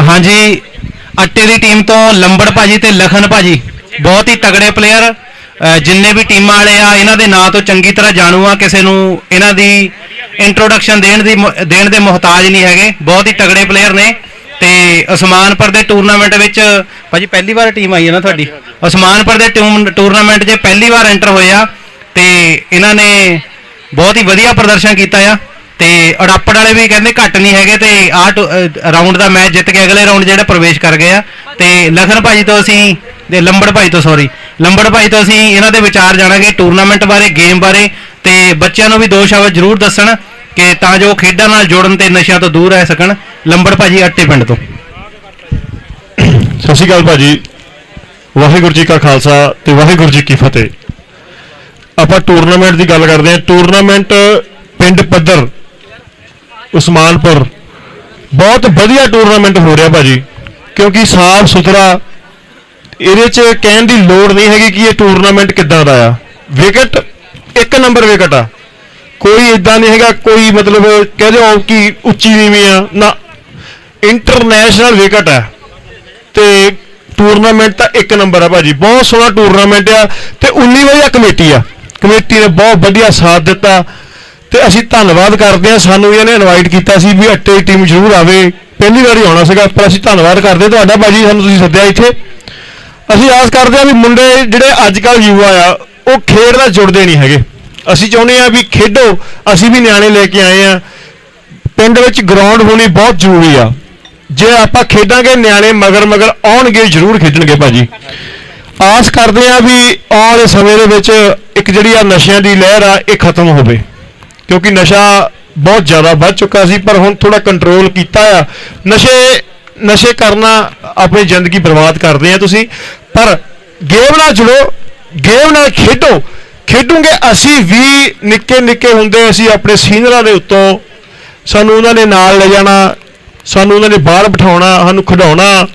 ਹਾਂਜੀ, ਅੱਟੇ ਦੀ ਟੀਮ ਤੋਂ ਲੰਬੜ ਭਾਜੀ ਤੇ ਲਖਨ ਭਾਜੀ, ਬਹੁਤ ਹੀ ਤਗੜੇ ਪਲੇਅਰ ਜਿੰਨੇ ਵੀ ਟੀਮਾਂ ਵਾਲੇ ਆ, ਇਹਨਾਂ ਦੇ ਨਾਂ ਤੋਂ ਚੰਗੀ ਤਰ੍ਹਾਂ ਜਾਣੂ ਆ, ਕਿਸੇ ਨੂੰ ਇਹਨਾਂ ਦੀ ਇੰਟਰੋਡਕਸ਼ਨ ਦੇਣ ਦੀ ਦੇਣ ਦੇ ਮੁਹਤਾਜ ਨਹੀਂ ਹੈਗੇ, ਬਹੁਤ ਹੀ ਤਗੜੇ ਪਲੇਅਰ ਨੇ ਤੇ ਉਸਮਾਨਪੁਰ ਦੇ ਟੂਰਨਾਮੈਂਟ ਵਿੱਚ, ਭਾਜੀ ਪਹਿਲੀ ਵਾਰ ਟੀਮ ਆਈ ਹੈ ਨਾ ਤੁਹਾਡੀ? ਉਸਮਾਨਪੁਰ ਦੇ ਟੂਮ- ਟੂਰਨਾਮੈਂਟ 'ਚ ਪਹਿਲੀ ਵਾਰ ਐਂਟਰ ਹੋਏ ਆ ਤੇ ਇਹਨਾਂ ਨੇ ਬਹੁਤ ਹੀ ਵਧੀਆ ਪ੍ਰਦਰਸ਼ਨ ਕੀਤਾ ਆ। ਤੇ ਅੜਾਪੜ ਵਾਲੇ ਵੀ ਕਹਿੰਦੇ ਘੱਟ ਨਹੀਂ ਹੈਗੇ ਤੇ ਆਹ ਰਾਊਂਡ ਦਾ ਮੈਚ ਜਿੱਤ ਕੇ ਅਗਲੇ ਰਾਊਂਡ ਜਿਹੜਾ ਪ੍ਰਵੇਸ਼ ਕਰ ਗਏ ਆ। ਤੇ ਲਖਨ ਭਾਜੀ ਤੋਂ ਅਸੀਂ ਤੇ ਲੰਬੜ ਭਾਈ ਤੋਂ ਸੌਰੀ ਲੰਬੜ ਭਾਈ ਤੋਂ ਅਸੀਂ ਇਹਨਾਂ ਦੇ ਵਿਚਾਰ ਜਾਣਾਂਗੇ ਟੂਰਨਾਮੈਂਟ ਬਾਰੇ ਗੇਮ ਬਾਰੇ। ਤੇ ਬੱਚਿਆਂ ਨੂੰ ਵੀ ਦੋ ਸ਼ਬਦ ਜ਼ਰੂਰ ਦੱਸਣ ਕਿ ਤਾਂ ਜੋ ਖੇਡਾਂ ਨਾਲ ਜੁੜਨ ਤੇ ਨਸ਼ਿਆਂ ਤੋਂ ਦੂਰ ਰਹਿ ਸਕਣ। ਲੰਬੜ ਭਾਜੀ, ਅੱਟੇ ਪਿੰਡ ਤੋਂ। ਸਤਿ ਸ਼੍ਰੀ ਅਕਾਲ ਭਾਜੀ। ਵਾਹਿਗੁਰੂ ਜੀ ਕਾ ਖਾਲਸਾ ਤੇ ਵਾਹਿਗੁਰੂ ਜੀ ਕੀ ਫਤਿਹ। ਆਪਾਂ ਟੂਰਨਾਮੈਂਟ ਦੀ ਗੱਲ ਕਰਦੇ ਹਾਂ। ਟੂਰਨਾਮੈਂਟ ਪਿੰਡ ਪੱਧਰ ਉਸਮਾਨਪੁਰ। ਬਹੁਤ ਵਧੀਆ ਟੂਰਨਾਮੈਂਟ ਹੋ ਰਿਹਾ ਭਾਜੀ, ਕਿਉਂਕਿ ਸਾਫ਼ ਸੁਥਰਾ ਇਹਦੇ 'ਚ ਕਹਿਣ ਦੀ ਲੋੜ ਨਹੀਂ ਹੈਗੀ ਕਿ ਇਹ ਟੂਰਨਾਮੈਂਟ ਕਿੱਦਾਂ ਦਾ ਆ। ਵਿਕਟ ਇੱਕ ਨੰਬਰ ਵਿਕਟ ਆ। ਕੋਈ ਇਦਾਂ ਨਹੀਂ ਹੈਗਾ, ਕੋਈ ਮਤਲਬ ਕਹਿ ਦਿਓ ਕਿ ਉੱਚੀ ਨੀਵੀਂ ਆ, ਨਾ। ਇੰਟਰਨੈਸ਼ਨਲ ਵਿਕਟ ਆ। ਤੇ ਟੂਰਨਾਮੈਂਟ ਤਾਂ ਇੱਕ ਨੰਬਰ ਆ ਭਾਜੀ। ਬਹੁਤ ਸੋਹਣਾ ਟੂਰਨਾਮੈਂਟ ਆ ਤੇ 19 ਵਜੇ ਕਮੇਟੀ ਆ। ਕਮੇਟੀ ਨੇ ਬਹੁਤ ਵਧੀਆ ਸਾਥ ਦਿੱਤਾ। ਤੇ ਅਸੀਂ ਧੰਨਵਾਦ ਕਰਦੇ ਹਾਂ। ਸਾਨੂੰ ਇਹਨਾਂ ਨੇ ਇਨਵਾਈਟ ਕੀਤਾ ਸੀ ਵੀ ਅੱਟੇ ਦੀ ਟੀਮ ਜ਼ਰੂਰ ਆਵੇ। ਪਹਿਲੀ ਵਾਰੀ ਆਉਣਾ ਸੀਗਾ, ਪਰ ਅਸੀਂ ਧੰਨਵਾਦ ਕਰਦੇ ਤੁਹਾਡਾ ਭਾਜੀ, ਸਾਨੂੰ ਤੁਸੀਂ ਸੱਦਿਆ ਇੱਥੇ। ਅਸੀਂ ਆਸ ਕਰਦੇ ਹਾਂ ਵੀ ਮੁੰਡੇ ਜਿਹੜੇ ਅੱਜ ਕੱਲ ਯੁਵਾ ਆ, ਉਹ ਖੇਡ ਨਾਲ ਜੁੜਦੇ ਨਹੀਂ ਹੈਗੇ। ਅਸੀਂ ਚਾਹੁੰਦੇ ਹਾਂ ਵੀ ਖੇਡੋ। ਅਸੀਂ ਵੀ ਨਿਆਣੇ ਲੈ ਕੇ ਆਏ ਆ ਪਿੰਡ ਵਿੱਚ ਗਰਾਊਂਡ ਹੋਣੀ ਬਹੁਤ ਜ਼ਰੂਰੀ ਆ। ਜੇ ਆਪਾਂ ਖੇਡਾਂਗੇ, ਨਿਆਣੇ ਮਗਰ ਮਗਰ ਆਉਣਗੇ, ਜ਼ਰੂਰ ਖੇਡਣਗੇ ਭਾਜੀ। ਆਸ ਕਰਦੇ ਆ ਵੀ ਆਉਣ ਵਾਲੇ ਸਮੇਂ ਦੇ ਵਿੱਚ ਇੱਕ ਜਿਹੜੀ ਆ ਨਸ਼ਿਆਂ ਦੀ ਲਹਿਰ ਆ, ਇਹ ਖਤਮ ਹੋਵੇ। ਕਿਉਂਕਿ ਨਸ਼ਾ ਬਹੁਤ ਜ਼ਿਆਦਾ ਵੱਧ ਚੁੱਕਾ ਸੀ, ਪਰ ਹੁਣ ਥੋੜਾ ਕੰਟਰੋਲ ਕੀਤਾ ਆ। ਨਸ਼ੇ ਨਸ਼ੇ ਕਰਨਾ ਆਪਣੀ ਜ਼ਿੰਦਗੀ ਬਰਬਾਦ ਕਰਦੇ ਆ ਤੁਸੀਂ। ਪਰ ਗੇਮ ਨਾਲ ਜੁੜੋ, ਗੇਮ ਨਾਲ ਖੇਡੋ। ਖੇਡੂਗੇ ਅਸੀਂ ਵੀ ਨਿੱਕੇ ਨਿੱਕੇ ਹੁੰਦੇ ਅਸੀਂ ਆਪਣੇ ਸੀਨੀਅਰਾਂ ਦੇ ਉੱਤੋਂ। ਸਾਨੂੰ ਉਹਨਾਂ ਨੇ ਨਾਲ ਲੈ ਜਾਣਾ, ਸਾਨੂੰ ਉਹਨਾਂ ਨੇ ਬਾਹਰ ਬਿਠਾਉਣਾ, ਸਾਨੂੰ ਖਿਡਾਉਣਾ।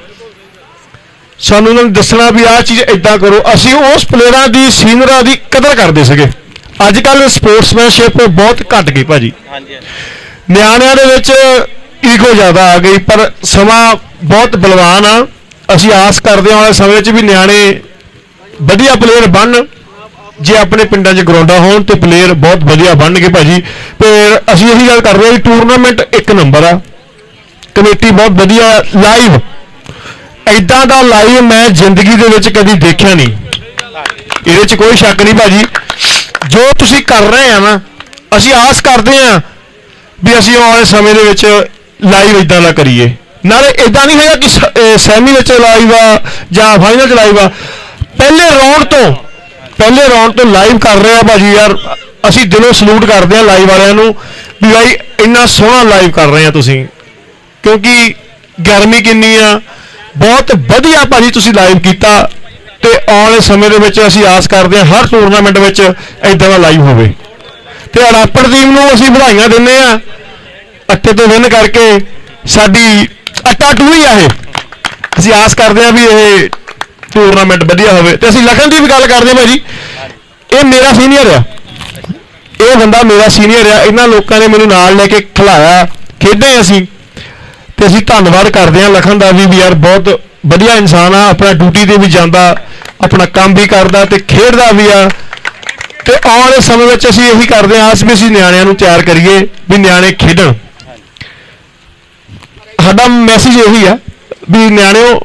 ਸਾਨੂੰ ਉਹਨਾਂ ਨੂੰ ਦੱਸਣਾ ਵੀ ਆਹ ਚੀਜ਼ ਇਦਾਂ ਕਰੋ। ਅਸੀਂ ਉਸ ਪਲੇਅਰਾਂ ਦੀ, ਸੀਨੀਅਰਾਂ ਦੀ ਕਦਰ ਕਰਦੇ ਸੀਗੇ। ਅੱਜ ਕੱਲ ਸਪੋਰਟਸਮੈਨਸ਼ਿਪ ਬਹੁਤ ਘਟ ਗਈ ਭਾਜੀ। ਨਿਆਣਿਆਂ ਦੇ ਵਿੱਚ ਈਗੋ ਜ਼ਿਆਦਾ ਆ ਗਈ ਪਰ ਸਮਾਂ ਬਹੁਤ ਬਲਵਾਨ ਆ। ਅਸੀਂ ਆਸ ਕਰਦੇ ਹਾਂ ਵਾਲੇ ਸਮੇਂ 'ਚ ਵੀ ਨਿਆਣੇ ਵਧੀਆ ਪਲੇਅਰ ਬਣਨ ਜੇ ਆਪਣੇ ਪਿੰਡਾਂ 'ਚ ਗਰਾਊਂਡਾਂ ਹੋਣ ਤੇ ਪਲੇਅਰ ਬਹੁਤ ਵਧੀਆ ਬਣਨਗੇ ਭਾਜੀ। ਫਿਰ ਅਸੀਂ ਇਹੀ ਗੱਲ ਕਰ ਰਹੇ ਹਾਂ ਕਿ ਟੂਰਨਾਮੈਂਟ ਇੱਕ ਨੰਬਰ ਆ। ਕਮੇਟੀ ਬਹੁਤ ਵਧੀਆ ਲਾਈਵ ਐਦਾਂ ਦਾ ਲਾਈਵ ਮੈਂ ਜ਼ਿੰਦਗੀ ਦੇ ਵਿੱਚ ਕਦੀ ਦੇਖਿਆ ਨਹੀਂ। ਇਹਦੇ 'ਚ ਕੋਈ ਸ਼ੱਕ ਨਹੀਂ ਭਾਜੀ। ਜੋ ਤੁਸੀਂ ਕਰ ਰਹੇ ਆ ਨਾ, ਅਸੀਂ ਆਸ ਕਰਦੇ ਆ ਵੀ ਅਸੀਂ ਆਉਣ ਵਾਲੇ ਸਮੇਂ ਦੇ ਵਿੱਚ ਲਾਈਵ ਇਦਾਂ ਦਾ ਕਰੀਏ। ਨਾਲੇ ਇਦਾਂ ਨਹੀਂ ਹੈਗਾ ਕਿ ਸੈਮੀ ਵਿੱਚ ਲਾਈਵ ਆ ਜਾਂ ਫਾਈਨਲ ਚ ਲਾਈਵ ਆ। ਪਹਿਲੇ ਰਾਉਂਡ ਤੋਂ, ਪਹਿਲੇ ਰਾਉਂਡ ਤੋਂ ਲਾਈਵ ਕਰ ਰਹੇ ਆ ਭਾਜੀ ਯਾਰ, ਅਸੀਂ ਦਿਲੋਂ ਸਲੂਟ ਕਰਦੇ ਆ ਲਾਈਵ ਵਾਲਿਆਂ ਨੂੰ ਵੀ ਭਾਈ ਇੰਨਾ ਸੋਹਣਾ ਲਾਈਵ ਕਰ ਰਹੇ ਆ ਤੁਸੀਂ। ਕਿਉਂਕਿ ਗਰਮੀ ਕਿੰਨੀ ਆ, ਬਹੁਤ ਵਧੀਆ ਭਾਜੀ ਤੁਸੀਂ ਲਾਈਵ ਕੀਤਾ। ਤੇ ਆਉਣ ਵਾਲੇ ਸਮੇਂ ਦੇ ਵਿੱਚ ਅਸੀਂ ਆਸ ਕਰਦੇ ਹਾਂ ਹਰ ਟੂਰਨਾਮੈਂਟ ਵਿੱਚ ਇਦਾਂ ਦਾ ਲਾਈਵ ਹੋਵੇ। ਤੇ ਅੜਾਪੜ ਟੀਮ ਨੂੰ ਅਸੀਂ ਵਧਾਈਆਂ ਦਿੰਦੇ ਆ ਅੱਟੇ ਤੋਂ ਵਿਨ ਕਰਕੇ ਸਾਡੀ ਅੱਟਾ ਟੂ ਹੀ ਆ ਇਹ। ਅਸੀਂ ਆਸ ਕਰਦੇ ਆ ਵੀ ਇਹ ਟੂਰਨਾਮੈਂਟ ਵਧੀਆ ਹੋਵੇ। ਤੇ ਅਸੀਂ ਲਖਨ ਦੀ ਵੀ ਗੱਲ ਕਰਦੇ ਆ ਭਾਜੀ। ਇਹ ਮੇਰਾ ਸੀਨੀਅਰ ਆ। ਇਹ ਬੰਦਾ ਮੇਰਾ ਸੀਨੀਅਰ ਆ। ਇਹਨਾਂ ਲੋਕਾਂ ਨੇ ਮੈਨੂੰ ਨਾਲ ਲੈ ਕੇ ਖਿਲਾਇਆ। ਖੇਡੇ ਅਸੀਂ। ਤੇ ਅਸੀਂ ਧੰਨਵਾਦ ਕਰਦੇ ਹਾਂ ਲਖਨ ਦਾ ਵੀ ਯਾਰ ਬਹੁਤ ਵਧੀਆ ਇਨਸਾਨ ਆ। ਆਪਣਾ ਡਿਊਟੀ ਤੇ ਵੀ ਜਾਂਦਾ। ਆਪਣਾ ਕੰਮ ਵੀ ਕਰਦਾ ਤੇ ਖੇਡਦਾ ਵੀ ਆ। ਤੇ ਆਉਣ ਵਾਲੇ ਸਮੇਂ ਵਿੱਚ ਅਸੀਂ ਇਹੀ ਕਰਦੇ ਹਾਂ ਆਸ ਵੀ ਅਸੀਂ ਨਿਆਣਿਆਂ ਨੂੰ ਤਿਆਰ ਕਰੀਏ ਵੀ ਨਿਆਣੇ ਖੇਡਣ। ਸਾਡਾ ਮੈਸੇਜ ਇਹੀ ਆ ਵੀ ਨਿਆਣਿਓ,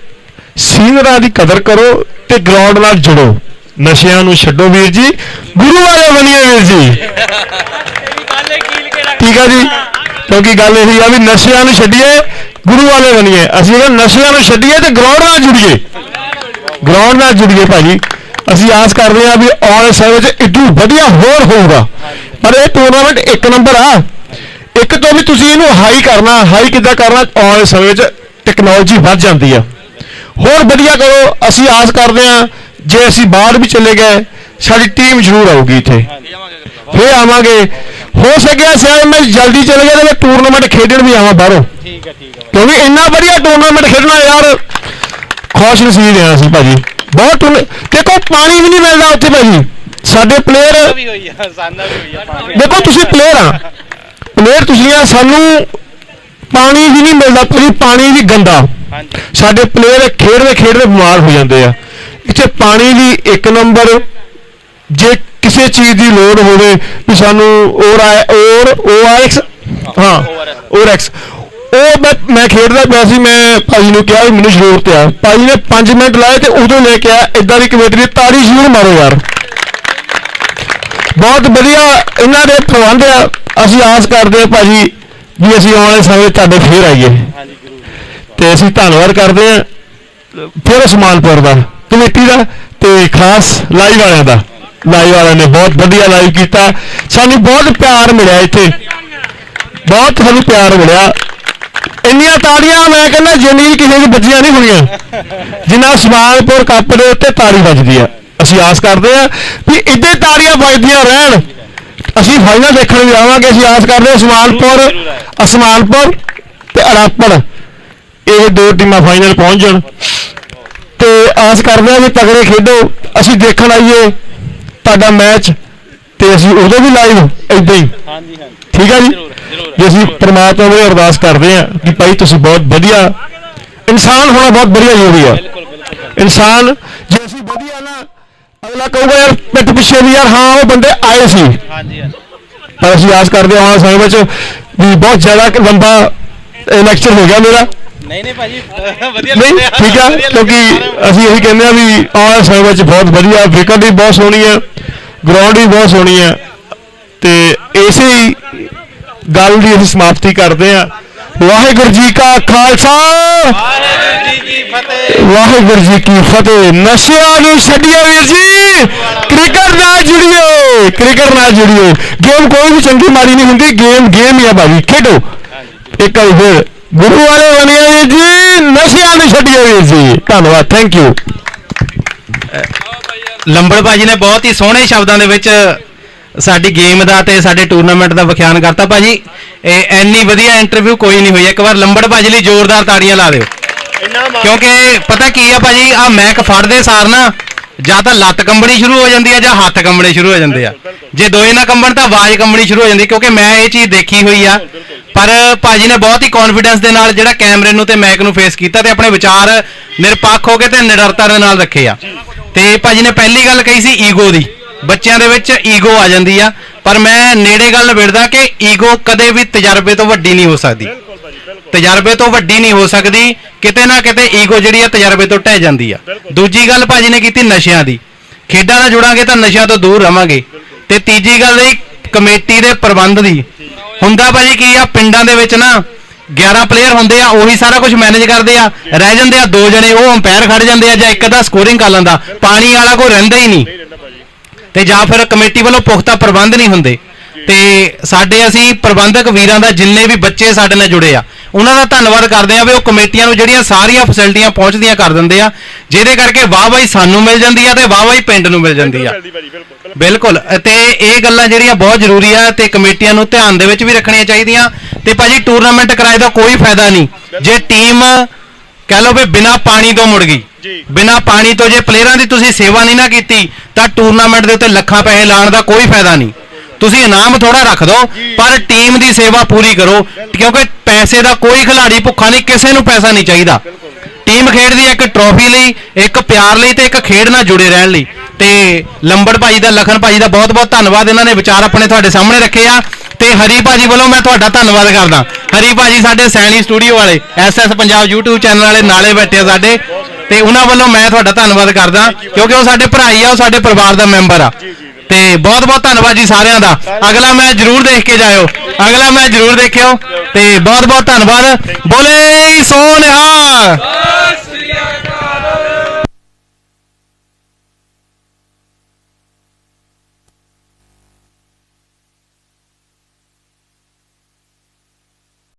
ਸੀਨੀਅਰਾਂ ਦੀ ਕਦਰ ਕਰੋ ਤੇ ਗਰਾਊਂਡ ਨਾਲ ਜੁੜੋ। ਨਸ਼ਿਆਂ ਨੂੰ ਛੱਡੋ ਵੀਰ ਜੀ। ਗੁਰੂ ਵਾਲੇ ਬਣੀਏ ਵੀਰ ਜੀ। ਠੀਕ ਆ ਜੀ? ਕਿਉਂਕਿ ਗੱਲ ਇਹੀ ਆ ਵੀ ਨਸ਼ਿਆਂ ਨੂੰ ਛੱਡੀਏ, ਗੁਰੂ ਵਾਲੇ ਬਣੀਏ। ਅਸੀਂ ਇਹ ਨਸ਼ਿਆਂ ਨੂੰ ਛੱਡੀਏ ਤੇ ਗਰਾਊਂਡ ਨਾਲ ਜੁੜੀਏ। ਗਰਾਊਂਡ ਨਾਲ ਜੁੜੀਏ ਭਾਜੀ। ਅਸੀਂ ਆਸ ਕਰਦੇ ਹਾਂ ਵੀ ਆਉਣ ਵਾਲੇ ਸਮੇਂ ਵਿੱਚ ਇਦੋਂ ਵਧੀਆ ਹੋਰ ਹੋਊਗਾ। ਪਰ ਇਹ ਟੂਰਨਾਮੈਂਟ ਇੱਕ ਨੰਬਰ ਆ। ਇੱਕ ਤੋਂ ਵੀ ਤੁਸੀਂ ਇਹਨੂੰ ਹਾਈ ਕਰਨਾ ਹਾਈ ਕਿੱਦਾਂ ਕਰਨਾ ਆਉਣ ਸਮੇਂ ਵਿੱਚ ਟੈਕਨੋਲੋਜੀ ਵੱਧ ਜਾਂਦੀ ਆ। ਹੋਰ ਵਧੀਆ ਕਰੋ ਅਸੀਂ ਆਸ ਕਰਦੇ ਹਾਂ ਜੇ ਅਸੀਂ ਬਾਹਰ ਵੀ ਚਲੇ ਗਏ ਸਾਡੀ ਟੀਮ ਜ਼ਰੂਰ ਆਊਗੀ ਇੱਥੇ। ਫੇਰ ਆਵਾਂਗੇ। ਹੋ ਸਕਿਆ ਸ਼ਾਇਦ ਮੈਂ ਜਲਦੀ ਚਲੇ ਗਿਆ ਤੇ ਮੈਂ ਟੂਰਨਾਮੈਂਟ ਖੇਡਣ ਵੀ ਆਵਾਂ ਬਾਹਰੋਂ। ਠੀਕ ਹੈ ਠੀਕ ਹੈ ਕਿਉਂਕਿ ਇੰਨਾ ਵਧੀਆ ਟੂਰਨਾਮੈਂਟ ਖੇਡਣਾ ਯਾਰ ਖੁਸ਼ ਨਸੀਬ ਆ ਅਸੀਂ ਭਾਜੀ। ਬਹੁਤ ਦੇਖੋ ਪਾਣੀ ਵੀ ਨਹੀਂ ਮਿਲਦਾ ਉੱਥੇ ਭਾਜੀ। ਸਾਡੇ ਪਲੇਅਰ ਵੀ ਹੋਈ ਆ ਸਾਨਾ ਵੀ ਹੋਈ ਆ ਦੇਖੋ ਤੁਸੀਂ ਪਲੇਅਰ ਆ। ਪਲੇਅਰ ਤੁਸੀਂ ਆ ਸਾਨੂੰ ਪਾਣੀ ਵੀ ਨਹੀਂ ਮਿਲਦਾ ਤੁਸੀਂ ਪਾਣੀ ਵੀ ਗੰਦਾ। ਹਾਂਜੀ। ਸਾਡੇ ਪਲੇਅਰ ਖੇਡਦੇ ਖੇਡਦੇ ਬਿਮਾਰ ਹੋ ਜਾਂਦੇ ਆ। ਇੱਥੇ ਪਾਣੀ ਦੀ ਇੱਕ ਨੰਬਰ ਜੇ ਕਿਸੇ ਚੀਜ਼ ਦੀ ਲੋੜ ਹੋਵੇ ਵੀ ਸਾਨੂੰ ਔਰ ਔਰ ਓਆਰਐਕਸ ਹਾਂ ਓਆਰਐਕਸ ਉਹ ਮੈਂ ਮੈਂ ਖੇਡਦਾ ਪਿਆ ਸੀ, ਮੈਂ ਭਾਜੀ ਨੂੰ ਕਿਹਾ ਵੀ ਮੈਨੂੰ ਜ਼ਰੂਰਤ ਆ। ਭਾਜੀ ਨੇ 5 ਮਿੰਟ ਲਾਏ ਤੇ ਉਦੋਂ ਲੈ ਕੇ ਆ ਇਦਾਂ ਦੀ ਕਮੇਟੀ ਦੀ ਤਾੜੀ ਜ਼ਰੂਰ ਮਾਰੋ ਯਾਰ। ਬਹੁਤ ਵਧੀਆ ਇਹਨਾਂ ਦੇ ਪ੍ਰਬੰਧ ਆ। ਅਸੀਂ ਆਸ ਕਰਦੇ ਆ ਭਾਜੀ ਵੀ ਅਸੀਂ ਆਉਣ ਵਾਲੇ ਸਮੇਂ ਤੁਹਾਡੇ ਫੇਰ ਆਈਏ। ਹਾਂਜੀ ਤੇ ਅਸੀਂ ਧੰਨਵਾਦ ਕਰਦੇ ਹਾਂ ਫਿਰ ਉਸਮਾਨਪੁਰ ਦਾ ਕਮੇਟੀ ਦਾ ਤੇ ਖਾਸ ਲਾਈਵ ਵਾਲਿਆਂ ਦਾ। ਲਾਈਵ ਵਾਲਿਆਂ ਨੇ ਬਹੁਤ ਵਧੀਆ ਲਾਈਵ ਕੀਤਾ। ਸਾਨੂੰ ਬਹੁਤ ਪਿਆਰ ਮਿਲਿਆ ਇੱਥੇ। ਬਹੁਤ ਸਾਨੂੰ ਪਿਆਰ ਮਿਲਿਆ। ਇੰਨੀਆਂ ਤਾੜੀਆਂ ਮੈਂ ਕਹਿੰਦਾ ਜਿੰਨੀ ਕਿਸੇ ਦੀ ਬੱਜੀਆਂ ਨਹੀਂ ਹੋਣੀਆਂ। ਜਿੰਨਾ ਉਸਮਾਨਪੁਰ ਕੱਪ ਦੇ ਉੱਤੇ ਤਾੜੀ ਵੱਜਦੀ ਆ। ਅਸੀਂ ਆਸ ਕਰਦੇ ਆ ਵੀ ਇੱਦੇ ਤਾੜੀਆਂ ਵੱਜਦੀਆਂ ਰਹਿਣ। ਅਸੀਂ ਫਾਈਨਲ ਦੇਖਣ ਵੀ ਆਵਾਂਗੇ ਅਸੀਂ ਆਸ ਕਰਦੇ ਹਾਂ ਉਸਮਾਨਪੁਰ ਉਸਮਾਨਪੁਰ ਤੇ ਅੜਾਪੜ ਇਹ ਦੋ ਟੀਮਾਂ ਫਾਈਨਲ ਪਹੁੰਚ ਜਾਣ। ਤੇ ਆਸ ਕਰਦੇ ਹਾਂ ਵੀ ਤਗੜੇ ਖੇਡੋ ਅਸੀਂ ਦੇਖਣ ਆਈਏ ਤੁਹਾਡਾ ਮੈਚ ਤੇ ਅਸੀਂ ਉਦੋਂ ਵੀ ਲਾਈਵ ਇਦਾਂ ਹੀ। ਹਾਂਜੀ ਹਾਂਜੀ। ਠੀਕ ਹੈ ਜੀ? ਜੇ ਅਸੀਂ। ਪ੍ਰਮਾਤਮਾ ਨੂੰ ਅਰਦਾਸ ਕਰਦੇ ਹਾਂ ਕਿ ਭਾਈ ਤੁਸੀਂ ਬਹੁਤ ਵਧੀਆ ਇਨਸਾਨ ਹੋਣਾ ਬਹੁਤ ਵਧੀਆ ਜ਼ਰੂਰੀ ਆ ਇਨਸਾਨ ਜੇ ਅਸੀਂ ਵਧੀਆ ਨਾ ਅਗਲਾ ਕਹੂਗਾ ਯਾਰ ਪਿੱਠ ਪਿੱਛੇ ਵੀ ਯਾਰ ਹਾਂ ਉਹ ਬੰਦੇ ਆਏ ਸੀ ਹਾਂਜੀ ਹਾਂਜੀ ਪਰ ਅਸੀਂ ਆਸ ਕਰਦੇ ਹਾਂ ਸਮੇਂ ਵਿੱਚ ਵੀ ਬਹੁਤ ਜ਼ਿਆਦਾ ਲੰਬਾ ਲੈਕਚਰ ਹੋ ਗਿਆ ਮੇਰਾ ਨਹੀਂ ਨਹੀਂ ਭਾਜੀ ਵਧੀਆ ਲੱਗਿਆ, ਠੀਕ ਆ ਵਧੀਆ ਕਿਉਂਕਿ। ਅਸੀਂ ਇਹੀ ਕਹਿੰਦੇ ਆ ਵੀ ਵਾਲੇ ਸਮੇਂ ਵਿੱਚ ਬਹੁਤ ਵਧੀਆ ਵਿਕਟ ਵੀ ਬਹੁਤ ਸੋਹਣੀ ਆ ਗਰਾਊਂਡ ਵੀ ਬਹੁਤ ਸੋਹਣੀ ਆ ਤੇ ਇਸੇ ਹੀ ਗੱਲ ਦੀ ਅਸੀਂ ਸਮਾਪਤੀ ਕਰਦੇ ਹਾਂ। ਵਾਹਿਗੁਰੂ ਜੀ ਕਾ ਖਾਲਸਾ। ਵਾਹਿਗੁਰੂ ਜੀ ਕੀ ਫਤਿਹ। ਵਾਹਿਗੁਰੂ ਜੀ ਕੀ ਫਤਿਹ ਨਸ਼ਿਆਂ ਨੂੰ ਛੱਡਿਓ ਵੀਰ ਜੀ। ਕ੍ਰਿਕਟ ਨਾਲ ਜੁੜਿਓ। ਕ੍ਰਿਕਟ ਨਾਲ ਜੁੜਿਓ। ਗੇਮ ਕੋਈ ਵੀ ਚੰਗੀ ਮਾੜੀ ਨਹੀਂ ਹੁੰਦੀ। ਗੇਮ ਗੇਮ ਹੀ ਆ ਬਾਜੀ ਖੇਡੋ। ਇੱਕ ਵਾਰੀ ਫਿਰ। ਗੁਰੂ ਵਾਲੇ ਬਣਿਆ ਵੀਰ ਜੀ। ਨਸ਼ਿਆਂ ਨੂੰ ਛੱਡਿਓ ਵੀਰ ਜੀ। ਧੰਨਵਾਦ। ਥੈਂਕ ਯੂ ਲੰਬੜ ਭਾਜੀ ਨੇ ਬਹੁਤ ਹੀ ਸੋਹਣੇ ਸ਼ਬਦਾਂ ਦੇ ਵਿੱਚ ਸਾਡੀ ਗੇਮ ਦਾ ਤੇ ਸਾਡੇ ਟੂਰਨਾਮੈਂਟ ਦਾ ਵਿਖਿਆਨ ਕਰਤਾ ਭਾਜੀ। ਇਹ ਐਨੀ ਵਧੀਆ ਇੰਟਰਵਿਊ ਕੋਈ ਨਹੀਂ ਹੋਈ। ਇੱਕ ਵਾਰ ਲੰਬੜ ਭਾਜੀ ਲਈ ਜ਼ੋਰਦਾਰ ਤਾੜੀਆਂ ਲਾ ਦਿਓ। ਕਿਉਂਕਿ ਪਤਾ ਕੀ ਆ ਭਾਜੀ ਆ ਮੈਕ ਫੜਦੇ ਸਾਰ ਨਾ ਜਾਂ ਤਾਂ ਲੱਤ ਕੰਬਣੀ ਸ਼ੁਰੂ ਹੋ ਜਾਂਦੀ ਆ ਜਾਂ ਹੱਥ ਕੰਬਣੇ ਸ਼ੁਰੂ ਹੋ ਜਾਂਦੇ ਆ। ਜੇ ਦੋਏ ਨਾ ਕੰਬਣ ਤਾਂ ਆਵਾਜ਼ ਕੰਬਣੀ ਸ਼ੁਰੂ ਹੋ ਜਾਂਦੀ ਕਿਉਂਕਿ ਮੈਂ ਇਹ ਚੀਜ਼ ਦੇਖੀ ਹੋਈ ਆ। ਪਰ ਭਾਜੀ ਨੇ ਬਹੁਤ ਹੀ ਕੌਨਫੀਡੈਂਸ ਦੇ ਨਾਲ ਜਿਹੜਾ ਕੈਮਰੇ ਨੂੰ ਤੇ ਮੈਕ ਨੂੰ ਫੇਸ ਕੀਤਾ ਤੇ ਆਪਣੇ ਵਿਚਾਰ ਨਿਰਪੱਖ ਹੋ ਕੇ ਤੇ ਨਿਡਰਤਾ ਦੇ ਨਾਲ ਰੱਖੇ ਆ। ਤੇ ਭਾਜੀ ਨੇ ਪਹਿਲੀ ਗੱਲ ਕਹੀ ਸੀ ਈਗੋ ਦੀ। ਬੱਚਿਆਂ ਦੇ ਵਿੱਚ ਈਗੋ ਆ ਜਾਂਦੀ ਆ। ਪਰ ਮੈਂ ਨੇੜੇ ਗੱਲ ਨਿਬੜਦਾ ਕਿ ਈਗੋ ਕਦੇ ਵੀ ਤਜਰਬੇ ਤੋਂ ਵੱਡੀ ਨਹੀਂ ਹੋ ਸਕਦੀ। ਤਜਰਬੇ ਤੋਂ ਵੱਡੀ ਨਹੀਂ ਹੋ ਸਕਦੀ ਕਿਤੇ ਨਾ ਕਿਤੇ ਈਗੋ ਜਿਹੜੀ ਆ ਤਜਰਬੇ ਤੋਂ ਢਹਿ ਜਾਂਦੀ ਆ। ਦੂਜੀ ਗੱਲ ਭਾਜੀ ਨੇ ਕੀਤੀ ਨਸ਼ਿਆਂ ਦੀ। ਖੇਡਾਂ ਨਾਲ ਜੁੜਾਂਗੇ ਤਾਂ ਨਸ਼ਿਆਂ ਤੋਂ ਦੂਰ ਰਵਾਂਗੇ। ਤੇ ਤੀਜੀ ਗੱਲ ਰਹੀ ਕਮੇਟੀ ਦੇ ਪ੍ਰਬੰਧ ਦੀ। ਹੁੰਦਾ ਭਾਜੀ ਕੀ ਆ ਪਿੰਡਾਂ ਦੇ ਵਿੱਚ ਨਾ 11 ਪਲੇਅਰ ਹੁੰਦੇ ਆ ਉਹੀ ਸਾਰਾ ਕੁਝ ਮੈਨੇਜ ਕਰਦੇ ਆ। ਰਹਿ ਜਾਂਦੇ ਆ ਦੋ ਜਣੇ ਉਹ ਅੰਪਾਇਰ ਖੜ ਜਾਂਦੇ ਆ ਜਾਂ ਇੱਕ ਅੱਧਾ ਸਕੋਰਿੰਗ ਕਰ ਲੈਂਦਾ। ਪਾਣੀ ਵਾਲਾ ਕੋਈ ਰਹਿੰਦਾ ਹੀ ਨਹੀਂ। ਤੇ ਜਾਂ ਫਿਰ ਕਮੇਟੀ ਵੱਲੋਂ ਪੁਖਤਾ ਪ੍ਰਬੰਧ ਨਹੀਂ ਹੁੰਦੇ। ਤੇ ਸਾਡੇ ਅਸੀਂ ਪ੍ਰਬੰਧਕ ਵੀਰਾਂ ਦਾ ਜਿੰਨੇ ਵੀ ਬੱਚੇ ਸਾਡੇ ਨਾਲ ਜੁੜੇ ਆ ਉਹਨਾਂ ਦਾ ਧੰਨਵਾਦ ਕਰਦੇ ਆ ਵੀ ਉਹ ਕਮੇਟੀਆਂ ਨੂੰ ਜਿਹੜੀਆਂ ਸਾਰੀਆਂ ਫੈਸਿਲਿਟੀਆਂ ਪਹੁੰਚਦੀਆਂ ਕਰ ਦਿੰਦੇ ਆ ਜਿਹਦੇ ਕਰਕੇ ਵਾਹ-ਵਾਹੀ ਸਾਨੂੰ ਮਿਲ ਜਾਂਦੀ ਆ ਤੇ ਵਾਹ-ਵਾਹੀ ਪਿੰਡ ਨੂੰ ਮਿਲ ਜਾਂਦੀ ਆ। ਬਿਲਕੁਲ ਤੇ ਇਹ ਗੱਲਾਂ ਜਿਹੜੀਆਂ ਬਹੁਤ ਜ਼ਰੂਰੀ ਆ ਤੇ ਕਮੇਟੀਆਂ ਨੂੰ ਧਿਆਨ ਦੇ ਵਿੱਚ ਵੀ ਰੱਖਣੀਆਂ ਚਾਹੀਦੀਆਂ। ਤੇ ਭਾਜੀ ਟੂਰਨਾਮੈਂਟ ਕਰਾਏ ਦਾ ਕੋਈ ਫਾਇਦਾ ਨਹੀਂ। ਜੇ ਟੀਮ ਕਹਿ ਲਓ ਵੀ ਬਿਨਾ ਪਾਣੀ ਤੋਂ ਮੁੜ ਗਈ। ਬਿਨਾ ਪਾਣੀ ਤੋਂ ਜੇ ਪਲੇਅਰਾਂ ਦੀ ਤੁਸੀਂ ਸੇਵਾ ਨਹੀਂ ਨਾ ਕੀਤੀ ਤਾਂ ਟੂਰਨਾਮੈਂਟ ਦੇ ਉੱਤੇ ਲੱਖਾਂ ਪੈਸੇ ਲਾਉਣ ਦਾ ਕੋਈ ਫਾਇਦਾ ਨਹੀਂ। ਤੁਸੀਂ ਇਨਾਮ ਥੋੜਾ ਰੱਖ ਦਿਓ ਪਰ ਟੀਮ ਦੀ ਸੇਵਾ ਪੂਰੀ ਕਰੋ ਕਿਉਂਕਿ ਪੈਸੇ ਦਾ ਕੋਈ ਖਿਡਾਰੀ ਭੁੱਖਾ ਨਹੀਂ ਕਿਸੇ ਨੂੰ ਪੈਸਾ ਨਹੀਂ ਚਾਹੀਦਾ। ਟੀਮ ਖੇਡਦੀ ਹੈ ਇੱਕ ਟਰੋਫੀ ਲਈ ਇੱਕ ਪਿਆਰ ਲਈ ਤੇ ਇੱਕ ਖੇਡ ਨਾਲ ਜੁੜੇ ਰਹਿਣ ਲਈ। ਤੇ ਲੰਬੜ ਭਾਜੀ ਦਾ ਲਖਨ ਭਾਜੀ ਦਾ ਬਹੁਤ ਬਹੁਤ ਧੰਨਵਾਦ। ਇਹਨਾਂ ਨੇ ਵਿਚਾਰ ਆਪਣੇ ਤੁਹਾਡੇ ਸਾਹਮਣੇ ਰੱਖੇ ਆ। ਤੇ ਹਰੀ ਭਾਜੀ ਵੱਲੋਂ ਮੈਂ ਤੁਹਾਡਾ ਧੰਨਵਾਦ ਕਰਦਾ। ਹਰੀ ਭਾਜੀ ਸਾਡੇ ਸੈਣੀ ਸਟੂਡੀਓ ਵਾਲੇ ਐਸਐਸ ਪੰਜਾਬ YouTube ਚੈਨਲ ਵਾਲੇ ਨਾਲੇ ਬੈਠੇ ਆ ਸਾਡੇ। ਤੇ ਉਹਨਾਂ ਵੱਲੋਂ ਮੈਂ ਤੁਹਾਡਾ ਧੰਨਵਾਦ ਕਰਦਾ, ਕਿਉਂਕਿ ਉਹ ਸਾਡੇ ਭਰਾਈ ਆ, ਉਹ ਸਾਡੇ ਪਰਿਵਾਰ ਦਾ ਮੈਂਬਰ ਆ। ਤੇ ਬਹੁਤ ਬਹੁਤ ਧੰਨਵਾਦ ਜੀ ਸਾਰਿਆਂ ਦਾ। ਅਗਲਾ ਮੈਚ ਜਰੂਰ ਦੇਖ ਕੇ ਜਾਇਓ। ਅਗਲਾ ਮੈਚ ਜਰੂਰ ਦੇਖਿਓ। ਤੇ ਬਹੁਤ ਬਹੁਤ ਧੰਨਵਾਦ। ਬੋਲੇ ਸੋਨਿਹਾ